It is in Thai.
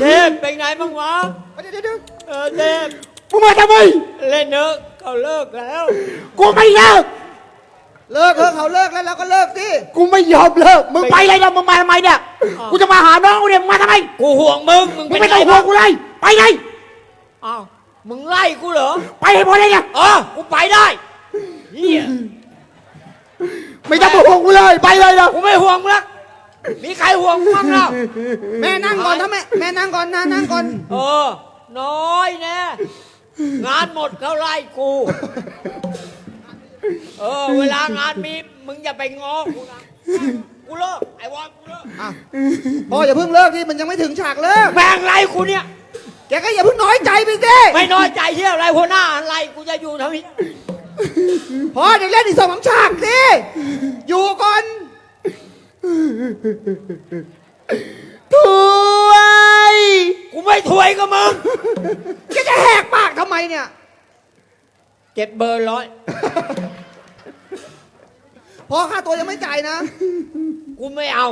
เทพเป็นไงบ้างวะ เดี๋ยวเดี๋ยวเดี๋ยวเออเทพมึงมาทำไม เล่นเนอะเขาเลิกแล้ว กูไม่เลิก เลิกเถอะเขาเลิกแล้วเราก็เลิกสิกูไม่ยอมเลิก มึงไปเลยนะมึงมาทำไมเนี่ย กูจะมาหาน้องกูเนี่ยมึงมาทำไม กูห่วงมึง มึงมึงเป็นไม่ต้องห่วงกูเลย ไปเลย อ้าวมึงไล่กูเหรอไปให้หมดเลยเนี่ยอ๋อกูไปได้เฮียไม่ต้องมาห่วงกูเลย ไปเลยนะกูไม่ห่วงมึงละ มีใครห่วงมึงบ้างเล่าแม่นั่งก่อนถ้าแม่แม่นั่งก่อนนะนั่งก่อน เออ น้อยแน่งานหมดเขาไล่กู เออ เวลางานมีมึงอย่าไปง้อกูนะกูเลิกไอ้วอนกูเลิกอะพ่ออย่าเพิ่งเลิกที่มันยังไม่ถึงฉากเลิกแม่งไล่กูเนี่ย แกก็อย่าเพิ่งน้อยใจไปสิไม่น้อยใจเที่ยวอะไรหัวหน้าอะไรกูจะอยู่ทำไมพ่อเดี๋ยวเล่นอีกสองสามฉากสิอยู่ก่อน ถวย กูไม่ถวยกับมึงแกจะแหกปากทำไมเนี่ย เก็บเบอร์ร้อยพ่อค่าตัวยังไม่จ่ายนะ กูไม่เอา